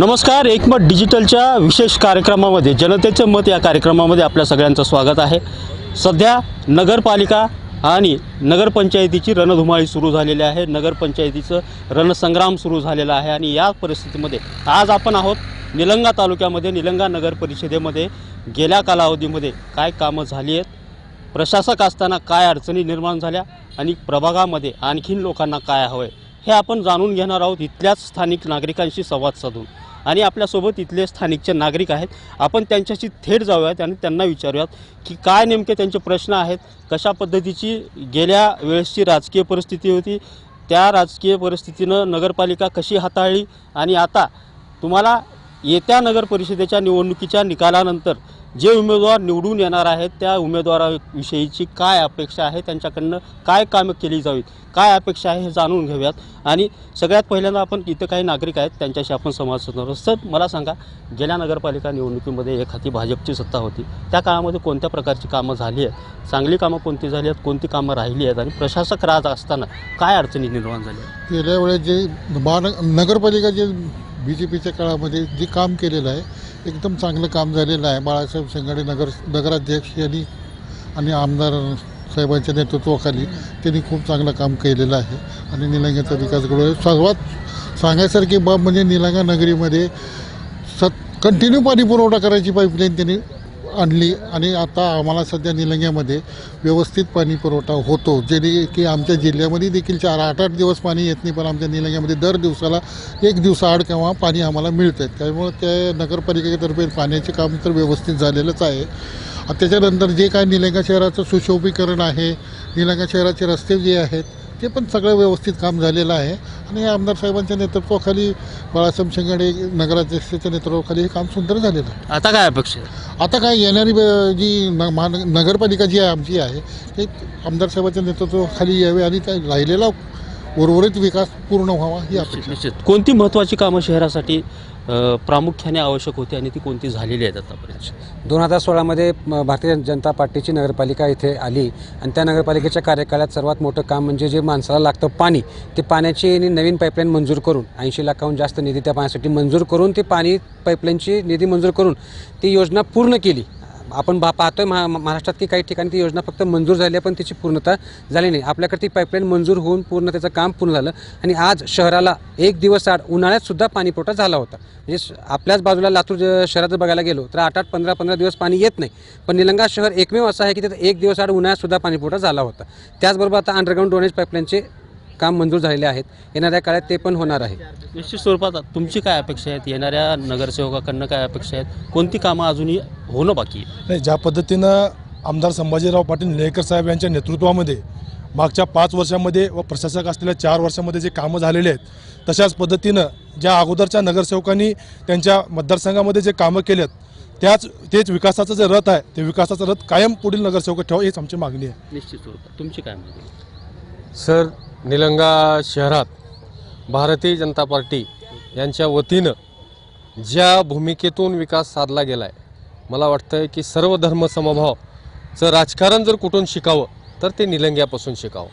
नमस्कार एकमत डिजिटलच्या विशेष कार्यक्रमामध्ये जनतेचं मत या कार्यक्रमामध्ये आपल्या सगळ्यांचं स्वागत आहे. सध्या नगरपालिका आणि नगरपंचायतीची रणधुमाळी सुरू झालेली आहे. नगरपंचायतीचं रणसंग्राम सुरू झालेला आहे आणि या परिस्थितीमध्ये आज आपण आहोत निलंगा तालुक्यामध्ये निलंगा नगर परिषदेमध्ये. गेल्या कालावधीमध्ये काय कामं झाली आहेत? प्रशासक असताना काय अडचणी निर्माण झाल्या आणि प्रभागामध्ये आणखीन लोकांना काय हवं आहे हे आपण जाणून घेणार आहोत इथल्याच स्थानिक नागरिकांशी संवाद साधून. आणि आपल्यासोबत इथले स्थानिकचे नागरिक आहेत. आपण त्यांच्याशी थेट जाऊयात आणि त्यांना विचारूयात की काय नेमके त्यांचे प्रश्न आहेत कशा पद्धतीची गेल्या वेळेसची राजकीय परिस्थिती होती त्या राजकीय परिस्थितीनं नगरपालिका कशी हाताळली आणि आता तुम्हाला येत्या नगर परिषदेच्या निवडणुकीच्या निकालानंतर जे उमेदवार निवडून येणार आहेत त्या उमेदवाराविषयीची काय अपेक्षा आहे त्यांच्याकडनं काय कामं केली जावीत काय अपेक्षा आहे हे जाणून घेऊयात. आणि सगळ्यात पहिल्यांदा आपण इथं काही नागरिक आहेत त्यांच्याशी आपण संवाद साधणार सर मला सांगा गेल्या नगरपालिका निवडणुकीमध्ये एक हाती भाजपची सत्ता होती. त्या काळामध्ये कोणत्या प्रकारची कामं झाली आहेत? चांगली कामं कोणती झाली आहेत? कोणती कामं राहिली आहेत? आणि प्रशासक राज असताना काय अडचणी निर्माण झाल्या आहेत? गेल्या वेळेस जे महान नगरपालिका जे बी जे पीच्या काळामध्ये जे काम केलेलं आहे एकदम चांगलं काम झालेलं आहे. बाळासाहेब शेंगाडे नगर नगराध्यक्ष यांनी आणि आमदार साहेबांच्या नेतृत्वाखाली त्यांनी खूप चांगलं काम केलेलं आहे. आणि निलंग्याचा विकास घडवला. सर्वात सांगायसारखी बाब म्हणजे निलंगा नगरीमध्ये सत कंटिन्यू पाणी पुरवठा करायची पाईपलाईन त्यांनी आणली आणि आता आम्हाला सध्या निलंग्यामध्ये व्यवस्थित पाणी पुरवठा होतो. जेणे की आमच्या जिल्ह्यामध्ये देखील चार आठ आठ दिवस पाणी येत नाही पण आमच्या निलंग्यामध्ये दर दिवसाला एक दिवसाआड केव्हा पाणी आम्हाला मिळतं आहे त्यामुळं त्या नगरपालिकेतर्फे पाण्याचे काम तर व्यवस्थित झालेलंच आहे. त्याच्यानंतर जे काय निलंगा शहराचं सुशोभीकरण आहे निलंगा शहराचे रस्ते जे आहेत ते पण सगळं व्यवस्थित काम झालेलं आहे. आणि आमदार साहेबांच्या नेतृत्वाखाली बाळासाहेब शेंगाडे नगराध्यक्षाच्या नेतृत्वाखाली हे काम सुंदर झालेलं आहे. आता काय अपेक्षा आहे? आता काय येणारी ब- जी न महानग नगरपालिका जी आहे आमची आहे ते आमदार साहेबांच्या नेतृत्वाखाली यावे आणि त्या राहिलेला उर्वरित विकास पूर्ण व्हावा ही अपेक्षा. निश्चित. कोणती महत्त्वाची कामं शहरासाठी अ, प्रामुख्याने आवश्यक होती आणि ती कोणती झालेली आहेत आतापर्यंत? दोन हजार सोळामध्ये म, भारतीय जनता पार्टीची नगरपालिका इथे आली आणि त्या नगरपालिकेच्या कार्यकाळात सर्वात मोठं काम म्हणजे जे माणसाला लागतं पाणी ते पाण्याची आणि नवीन पाईपलाईन मंजूर करून ऐंशी लाखाहून जास्त निधी त्या पाण्यासाठी मंजूर करून ती पाणी पाईपलाईनची निधी मंजूर करून ती योजना पूर्ण केली. आपण बा पाहतोय महा महाराष्ट्रात की काही ठिकाणी ती योजना फक्त मंजूर झाली आहे पण तिची पूर्णता झाली नाही. आपल्याकडे ती पाईपलाईन मंजूर होऊन पूर्ण त्याचं काम पूर्ण झालं आणि आज शहराला एक दिवस आड उन्हाळ्यातसुद्धा पाणीपुरवठा झाला होता. म्हणजे आपल्याच बाजूला लातूर शहरात जर बघायला गेलो तर आठ आठ पंधरा पंधरा दिवस पाणी येत नाही. पण निलंगा शहर एकमेव असं आहे की तिथं एक दिवस आड उन्हाळ्यातसुद्धा पाणीपुरवठा झाला होता. त्याचबरोबर आता अंडरग्राऊंड ड्रोनेज पाईपलाईनचे काम मंजूर झालेले आहेत. येणाऱ्या काळात ते पण होणार आहे. निश्चित स्वरूपात तुमची काय अपेक्षा आहेत? येणाऱ्या नगरसेवकाकडनं काय अपेक्षा आहेत? कोणती कामं अजूनही होणं बाकी आहे नाही ज्या पद्धतीनं आमदार संभाजीराव पाटील निळेकर साहेब यांच्या नेतृत्वामध्ये मागच्या पाच वर्षामध्ये व प्रशासक असलेल्या चार वर्षामध्ये जे कामं झालेले आहेत तशाच पद्धतीनं ज्या अगोदरच्या नगरसेवकांनी त्यांच्या मतदारसंघामध्ये जे कामं केलेत त्याच तेच विकासाचं जे रथ आहे ते विकासाचा रथ कायम पुढील नगरसेवक ठेवा हीच आमची मागणी आहे. निश्चित स्वरूपात. तुमची काय मागणी आहे? सर निलंगा शहरात भारतीय जनता पार्टी यांच्या वतीनं ज्या भूमिकेतून विकास साधला गेला आहे मला वाटतं की सर्व धर्मसमभावचं राजकारण जर कुठून शिकावं तर ते निलंग्यापासून शिकावं.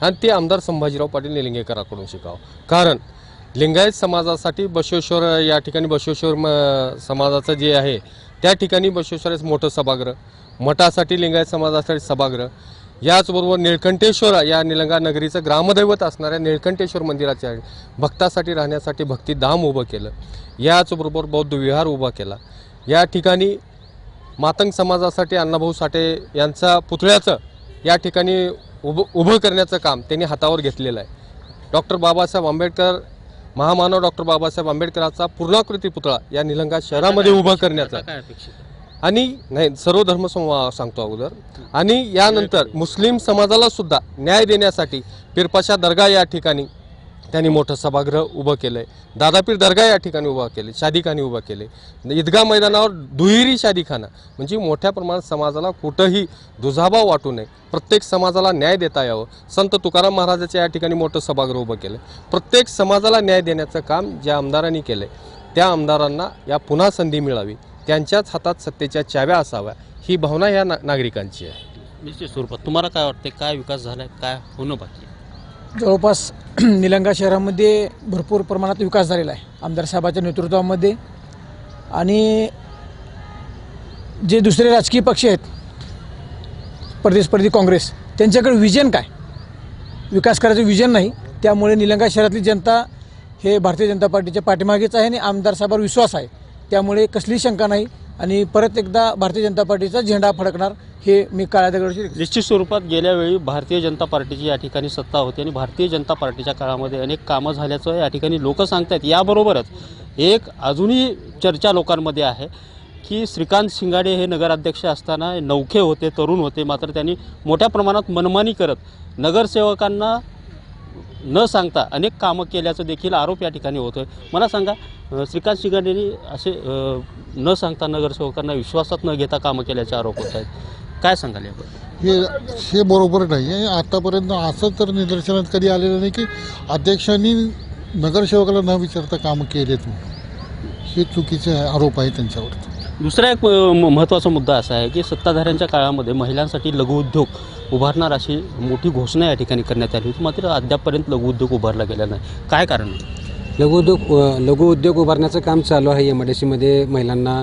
आणि ते आमदार संभाजीराव पाटील निलंगेकराकडून शिकावं. कारण लिंगायत समाजासाठी बसवेश्वर या ठिकाणी बसवेश्वर म समाजाचं जे आहे त्या ठिकाणी बसवेश्वराचं मोठं सभागृह. मठासाठी लिंगायत समाजासाठी सभागृह. याचबरोबर निळकंठेश्वर या निलंगा नगरीचं ग्रामदैवत असणाऱ्या निळकंठेश्वर मंदिराच्या भक्तासाठी राहण्यासाठी भक्तिधाम उभं केलं. याचबरोबर बौद्ध विहार उभा केला. या ठिकाणी मातंग समाजासाठी अण्णाभाऊ साठे यांचा पुतळ्याचं या ठिकाणी उभं उभं करण्याचं काम त्यांनी हातावर घेतलेलं आहे. डॉक्टर बाबासाहेब आंबेडकर महामानव डॉक्टर बाबासाहेब आंबेडकरांचा पूर्णाकृती पुतळा या निलंगा शहरामध्ये उभा करण्याचा आणि नाही सर्व धर्म सांगतो अगोदर. आणि यानंतर मुस्लिम समाजाला सुद्धा न्याय देण्यासाठी पिरपाशा दर्गा या ठिकाणी त्यांनी मोठं सभागृह उभं केलं आहे दादापीर दर्गा या ठिकाणी उभा केले शादीखाने उभं केले ईदगाह मैदानावर दुहेरी शादीखाना. म्हणजे मोठ्या प्रमाणात समाजाला कुठंही दुजाभाव वाटू नये. प्रत्येक समाजाला न्याय देता यावं. संत तुकाराम महाराजाच्या या ठिकाणी मोठं सभागृह उभं केलं प्रत्येक समाजाला न्याय देण्याचं काम ज्या आमदारांनी केलं आहे त्या आमदारांना या पुन्हा संधी मिळावी. त्यांच्याच हातात सत्तेच्या चाव्या असाव्या. ही भावना या ना नागरिकांची आहे. निश्चित स्वरूपात तुम्हाला काय वाटते काय विकास झालाय? काय होणं बाकी आहे? जवळपास निलंगा शहरामध्ये भरपूर प्रमाणात विकास झालेला आहे. आमदार साहेबाच्या नेतृत्वामध्ये. आणि जे दुसरे राजकीय पक्ष आहेत प्रतिस्पर्धी काँग्रेस त्यांच्याकडे विजन काय? विकास करायचं विजन नाही. त्यामुळे निलंगा शहरातली जनता हे भारतीय जनता पार्टीच्या पाठीमागेच आहे आणि आमदार साहेबांवर विश्वास आहे. त्यामुळे कसली शंका नाही आणि परत एकदा भारतीय जनता पार्टीचा झेंडा फडकणार हे मी काळ्या दगडाची निश्चित स्वरूपात गेल्या वेळी भारतीय जनता पार्टीची या ठिकाणी सत्ता होती आणि भारतीय जनता पार्टीच्या काळामध्ये अनेक कामं झाल्याचं या ठिकाणी लोक सांगतायत. याबरोबरच एक अजूनही चर्चा लोकांमध्ये आहे की श्रीकांत शिंगाडे हे नगराध्यक्ष असताना नौखे होते तरुण होते मात्र त्यांनी मोठ्या प्रमाणात मनमानी करत नगरसेवकांना न सांगता अनेक कामं केल्याचं देखील आरोप या ठिकाणी होतोय. मला सांगा श्रीकांत शिंगाडेंनी असे न सांगता नगरसेवकांना विश्वासात न घेता कामं केल्याचे आरोप होत आहेत. काय सांगाल याबद्दल? हे हे बरोबर नाही. आहे आतापर्यंत असं तर निदर्शनात कधी आलेलं नाही की अध्यक्षांनी नगरसेवकाला न विचारता कामं केलेत हे चुकीचे आरोप आहे त्यांच्यावरती. दुसरा एक म- महत्त्वाचा मुद्दा असा आहे की सत्ताधाऱ्यांच्या काळामध्ये महिलांसाठी लघुउद्योग उभारणार अशी मोठी घोषणा या ठिकाणी करण्यात आली होती. मात्र अद्यापपर्यंत लघुउद्योग उभारला गेला नाही. काय कारण लघुउद्योग लघुउद्योग उभारण्याचं काम चालू आहे. एम आय डी सीमध्ये महिलांना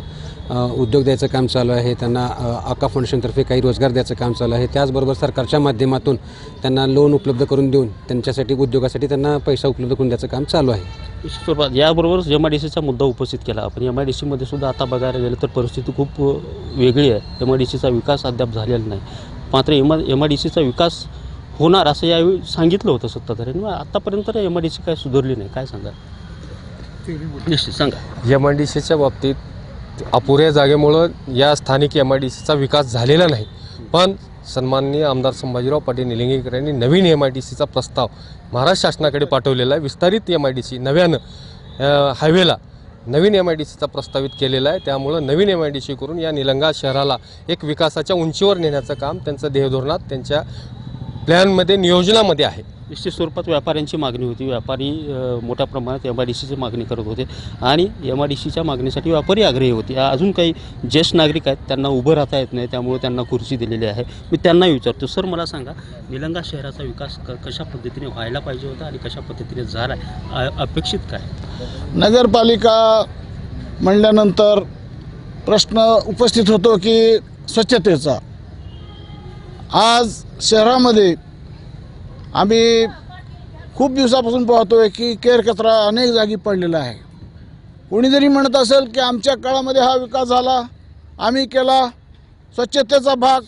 उद्योग द्यायचं काम चालू आहे. त्यांना आका फाउंडेशनतर्फे काही रोजगार द्यायचं काम चालू आहे. त्याचबरोबर सरकारच्या माध्यमातून त्यांना लोन उपलब्ध करून देऊन त्यांच्यासाठी उद्योगासाठी त्यांना पैसा उपलब्ध करून द्यायचं काम चालू आहे. स्वरूपात याबरोबरच एम आय डी सीचा मुद्दा उपस्थित केला. आपण एम आय डी सीमध्ये सुद्धा आता बघायला गेलं तर परिस्थिती खूप वेगळी आहे. एम आय डी सीचा विकास अद्याप झालेला नाही. मात्र एम एम आय डी सीचा विकास होणार असं यावेळी सांगितलं होतं सत्ताधाऱ्यांनी. मग तर एम आय डी सी काय सुधारली नाही. काय सांगा निश्चित सांगा. एम आय डी सीच्या बाबतीत अपुऱ्या जागेमुळं या स्थानिक एम आय डी सीचा विकास झालेला नाही. पण सन्माननीय आमदार संभाजीराव पाटील निलंगेकर यांनी नवीन एम आय डी सीचा प्रस्ताव महाराष्ट्र शासनाकडे पाठवलेला आहे. विस्तारित एम आय डी सी नव्यानं हायवेला नवीन एम आय डी सीचा प्रस्तावित केलेला आहे. त्यामुळं नवीन एम आय डी सी करून या निलंगा शहराला एक विकासाच्या उंचीवर नेण्याचं काम त्यांचं ध्येयधोरणात त्यांच्या प्लॅनमध्ये नियोजनामध्ये आहे. निश्चित स्वरूपात व्यापाऱ्यांची मागणी होती. व्यापारी मोठ्या प्रमाणात एम आय डी सीची मागणी करत होते आणि एम आय डी सीच्या मागणीसाठी व्यापारी आग्रही होते. अजून काही ज्येष्ठ नागरिक आहेत त्यांना उभं राहता येत नाही त्यामुळे त्यांना खुर्ची दिलेली आहे. मी त्यांना विचारतो सर मला सांगा निलंगा शहराचा विकास क कशा पद्धतीने व्हायला पाहिजे होता आणि कशा पद्धतीने झाला आहे अपेक्षित काय? नगरपालिका म्हणल्यानंतर प्रश्न उपस्थित होतो की स्वच्छतेचा. आज शहरामध्ये आम्ही खूप दिवसापासून पाहतोय की केर कचरा अनेक जागी पडलेला आहे. कोणी जरी म्हणत असेल की आमच्या काळामध्ये हा विकास झाला आम्ही केला. स्वच्छतेचा भाग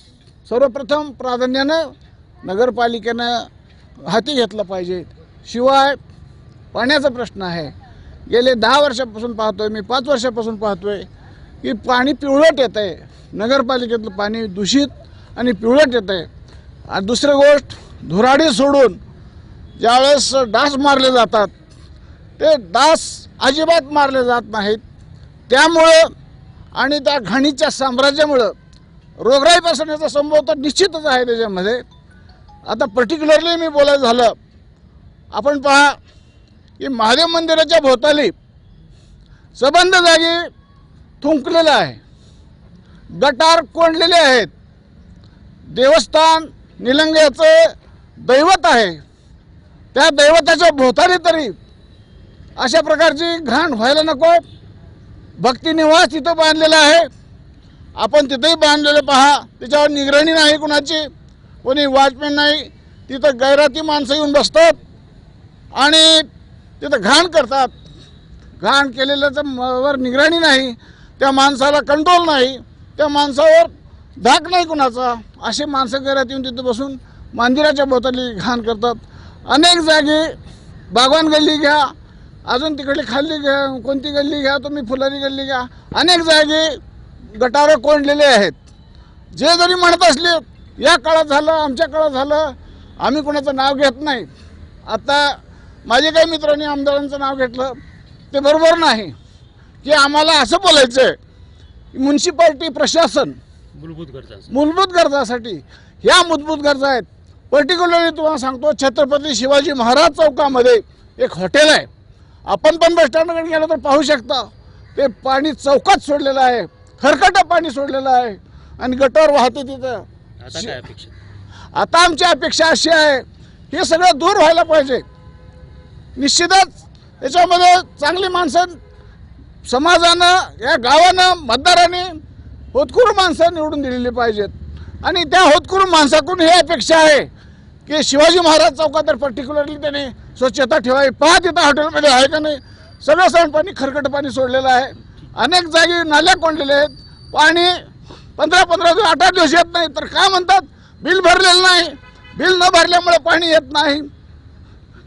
सर्वप्रथम प्राधान्यानं नगरपालिकेनं हाती घेतला पाहिजे. शिवाय पाण्याचा प्रश्न आहे. गेले दहा वर्षापासून पाहतोय मी पाच वर्षापासून पाहतोय की पाणी पिवळट येत आहे नगरपालिकेतलं पाणी दूषित आणि पिवळट येत आहे आणि दुसरी गोष्ट धुराडी सोडून ज्यावेळेस डास मारले जातात ते डास अजिबात मारले जात नाहीत. त्यामुळं आणि त्या घाणीच्या साम्राज्यामुळं रोगराई पसरण्याचा संभव तर निश्चितच आहे त्याच्यामध्ये. आता पर्टिक्युलरली मी बोलायचं झालं आपण पहा की महादेव मंदिराच्या भोवताली सबंध जागी थुंकलेलं आहे. गटार कोंडलेले आहेत. देवस्थान निलंग्याचं दैवत आहे. त्या दैवताच्या भोवताने तरी अशा प्रकारची घाण व्हायला नको. भक्तिनिवास तिथं बांधलेला आहे. आपण तिथंही बांधलेलं पहा. त्याच्यावर निगराणी नाही कुणाची. कोणी वॉचमॅन नाही. तिथं गैराती माणसं येऊन बसतात. आणि तिथं घाण करतात. घाण केलेल्याचं म- वर निगराणी नाही. त्या माणसाला कंट्रोल नाही. त्या माणसावर धाक नाही कुणाचा. असे माणसं गैरात येऊन तिथं बसून मंदिराच्या भोवताली घाण करतात. अनेक जागी बागवान गल्ली घ्या अजून तिकडली खाल्ली घ्या कोणती गल्ली घ्या तुम्ही फुलारी गल्ली घ्या. अनेक जागी गटारं कोंडलेले आहेत. जे जरी म्हणत असले या काळात झालं आमच्या काळात झालं आम्ही कोणाचं नाव घेत नाही. आता माझे काही मित्रांनी आमदारांचं नाव घेतलं ते बरोबर नाही. की आम्हाला असं बोलायचं आहे म्युन्सिपाल्टी प्रशासन मूलभूत गरजा. मूलभूत गरजासाठी ह्या मूलभूत गरजा आहेत. पर्टिक्युलरली तुम्हाला सांगतो छत्रपती शिवाजी महाराज चौकामध्ये एक हॉटेल आहे. आपण पण बस स्टँडकडे गेलो तर पाहू शकता. ते पाणी चौकात सोडलेलं आहे. खरकटं पाणी सोडलेलं आहे. आणि गटार वाहते तिथं. आता काय अपेक्षित आता आमची अपेक्षा अशी आहे हे सगळं दूर व्हायला पाहिजे. निश्चितच याच्यामध्ये चांगली माणसं समाजानं या गावानं मतदारांनी होतकरू माणसं निवडून दिलेली पाहिजेत. आणि त्या होतकरू माणसाकडून ही अपेक्षा आहे. की शिवाजी महाराज चौकात तर पर्टिक्युलरली त्याने स्वच्छता ठेवावी. पहा तिथं हॉटेलमध्ये आहे का नाही? सगळं सांडपाणी खरकट पाणी सोडलेलं आहे. अनेक जागी नाल्या कोंडलेल्या आहेत. पाणी पंधरा पंधरा दिवस आठ आठ दिवस येत नाही. तर काय म्हणतात बिल भरलेलं नाही. बिल न भरल्यामुळे पाणी येत नाही.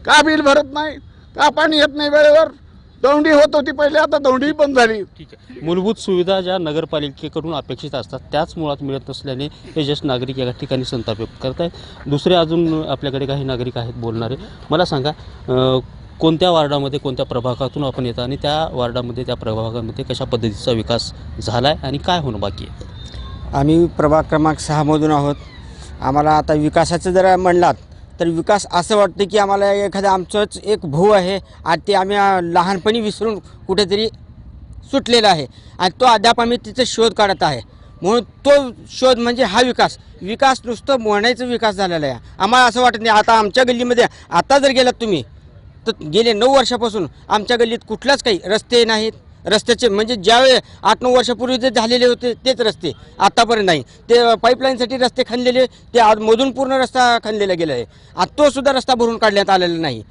का बिल भरत नाही? का पाणी येत नाही वेळेवर? दौंडी होत होती पहिले आता दौंडी बंद झाली. ठीक आहे. मूलभूत सुविधा ज्या नगरपालिकेकडून अपेक्षित असतात त्याच मुळात मिळत नसल्याने हे ज्येष्ठ नागरिक या ठिकाणी संताप व्यक्त करत आहेत दुसरे अजून आपल्याकडे काही नागरिक आहेत बोलणारे. मला सांगा कोणत्या वार्डामध्ये कोणत्या प्रभागातून आपण येता आणि त्या वार्डामध्ये त्या प्रभागामध्ये कशा पद्धतीचा विकास झाला आहे आणि काय होणं बाकी आहे? आम्ही प्रभाग क्रमांक सहामधून आहोत. आम्हाला आता विकासाचं जर म्हणलात तर विकास असं वाटतं की आम्हाला एखादं आमचंच एक भाऊ आहे आणि ते आम्ही लहानपणी विसरून कुठेतरी सुटलेला आहे. आणि तो अद्याप आम्ही तिचा शोध काढत आहे. म्हणून तो शोध म्हणजे हा विकास. विकास नुसतं म्हणायचं विकास झालेला आहे. आम्हाला असं वाटत नाही. आता आमच्या गल्लीमध्ये आता जर गेलात तुम्ही तर गेले नऊ वर्षापासून आमच्या गल्लीत कुठलाच काही रस्ते नाहीत. रस्त्याचे म्हणजे ज्यावेळी आठ नऊ वर्षापूर्वी जे झालेले होते तेच रस्ते. आत्तापर्यंत नाही. ते पाईपलाईनसाठी रस्ते खणलेले ते आज मधून पूर्ण रस्ता खणलेला गेला आहे. आता तो सुद्धा रस्ता भरून काढण्यात आलेला नाही.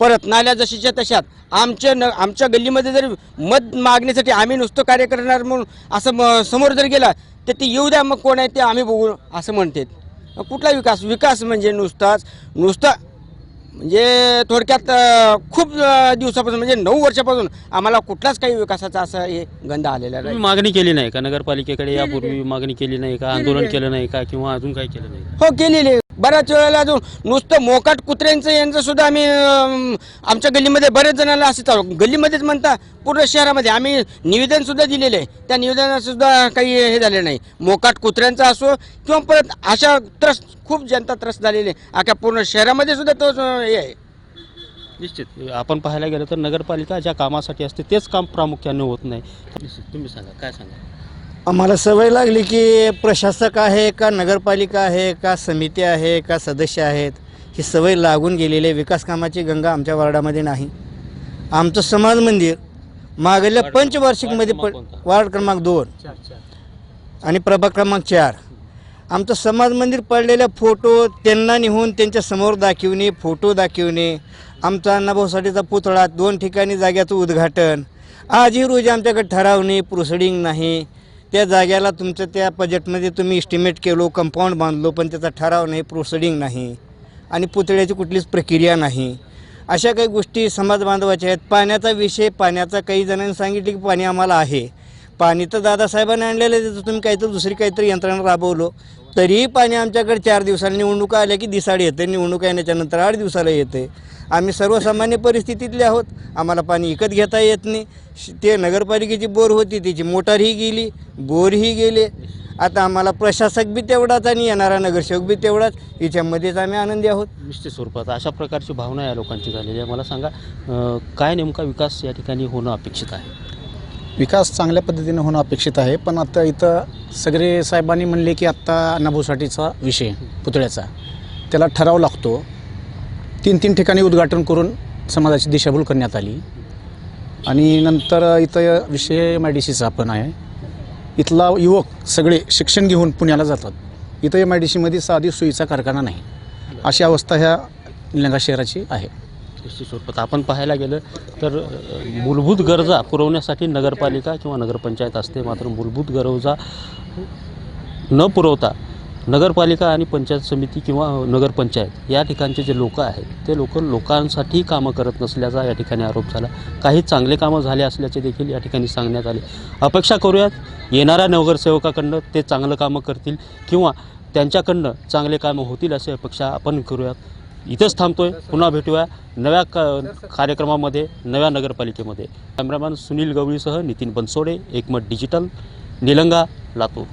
परत नाल्या जशीच्या तशात आमच्या न आमच्या गल्लीमध्ये जर मत मागण्यासाठी आम्ही नुसतं कार्य करणार म्हणून असं म समोर जर गेला तर ते येऊ द्या मग कोण आहे ते आम्ही बघू असं म्हणतात. कुठला विकास? विकास म्हणजे नुसताच नुसता म्हणजे थोडक्यात खूप दिवसापासून म्हणजे नऊ वर्षापासून आम्हाला कुठलाच काही विकासाचा असं हे गंध आलेला तुम्ही नाही. मागणी केली नाही का? नगरपालिकेकडे यापूर्वी मागणी केली नाही का? आंदोलन केलं नाही का? किंवा अजून काही केलं नाही? का? हो केलेली आहे. बऱ्याच वेळेला अजून नुसतं मोकाट कुत्र्यांचं यांचं सुद्धा आम्ही अं, आमच्या गल्लीमध्ये बरेच जणांना असं चालू गल्लीमध्येच म्हणता पूर्ण शहरामध्ये आम्ही निवेदन सुद्धा दिलेले आहे. त्या निवेदनात सुद्धा काही हे झाले नाही. मोकाट कुत्र्यांचं असो किंवा परत अशा त्रस्त खूप जनता त्रस्त झालेली आहे. अख्या पूर्ण शहरामध्ये सुद्धा तो हे आहे. निश्चित. आपण पाहायला गेलं तर नगरपालिका ज्या कामासाठी असते तेच काम प्रामुख्याने होत नाही. निश्चित. तुम्ही सांगा काय सांगा? आम्हाला सवय लागली की प्रशासक आहे का नगरपालिका आहे का समिती आहे का सदस्य आहेत ही सवय लागून गेलेली आहे. विकास कामाची गंगा आमच्या वार्डामध्ये नाही. आमचं समाज मंदिर मागल्या पंचवार्षिकमध्ये वार्ड प? वार्ड क्रमांक दोन आणि प्रभाग क्रमांक चार. आमचं समाज मंदिर पडलेल्या फोटो त्यांना निहून त्यांच्यासमोर फोटो दाखविणे. आमचा अण्णाभाऊसाठीचा पुतळा दोन ठिकाणी जाग्याचं उद्घाटन. आजही रोजी आमच्याकडे ठरावणे प्रोसिडिंग नाही. त्या जाग्याला तुमचं त्या बजेटमध्ये तुम्ही इस्टिमेट केलो कंपाऊंड बांधलो पण त्याचा ठराव नाही प्रोसिडिंग नाही. आणि पुतळ्याची कुठलीच प्रक्रिया नाही. अशा काही गोष्टी समाज बांधवाच्या आहेत. पाण्याचा विषय पाण्याचा काही जणांनी सांगितले की पाणी आम्हाला आहे. पाणी तर दादासाहेबांनी आणलेलं आहे त्याचं तुम्ही काहीतरी दुसरी काहीतरी यंत्रणा राबवलो. तरीही पाणी आमच्याकडे चार दिवसाला निवडणुका आल्या की दिसाड येते निवडणुका येण्याच्या नंतर आठ दिवसाला येते. आम्ही सर्वसामान्य परिस्थितीतले आहोत. आम्हाला पाणी विकत घेता येत नाही. ते नगरपालिकेची बोर होती त्याची मोटारही गेली बोरही गेले. आता आम्हाला प्रशासक बी तेवढाच आणि येणारा नगरसेवक बी तेवढाच. याच्यामध्येच आम्ही आनंदी आहोत. निश्चित स्वरूपात अशा प्रकारची भावना या लोकांची झालेली आहे. मला सांगा काय नेमका विकास या ठिकाणी होणं अपेक्षित आहे? विकास चांगल्या पद्धतीने होणं अपेक्षित आहे पण आता इथं सगळे साहेबांनी म्हणले की आत्ता नभोसाठीचा विषय पुतळ्याचा. त्याला ठराव लागतो. तीन तीन ठिकाणी उद्घाटन करून समाजाची दिशाभूल करण्यात आली. आणि नंतर इथं विषय एम आय डी सीचा पण आहे. इथला युवक सगळे शिक्षण घेऊन पुण्याला जातात. इथं एम आय डी सीमध्ये साधी सोयीचा कारखाना नाही. अशी अवस्था ह्या निलंगा शहराची आहे. निश्चित स्वरूपात आपण पाहायला गेलं तर मूलभूत गरजा पुरवण्यासाठी नगरपालिका किंवा नगरपंचायत असते. मात्र मूलभूत गरजा न पुरवता नगरपालिका आणि पंचायत समिती किंवा नगरपंचायत या ठिकाणचे जे लोक आहेत ते लोक लोकांसाठी कामं करत नसल्याचा या ठिकाणी आरोप झाला. काही चांगले कामं झाले असल्याचे देखील या ठिकाणी सांगण्यात आले. अपेक्षा करूयात येणाऱ्या नगरसेवकाकडनं ते चांगलं कामं करतील किंवा त्यांच्याकडनं चांगले कामं होतील अशी अपेक्षा आपण करूयात. इथंच थांबतोय. पुन्हा भेटूया नव्या क कार्यक्रमामध्ये नव्या नगरपालिकेमध्ये. Cameraman Sunil गवळीसह Nitin Bansode Ekmat digital Nilanga Latur.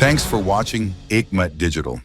Thanks for watching Aikmat Digital.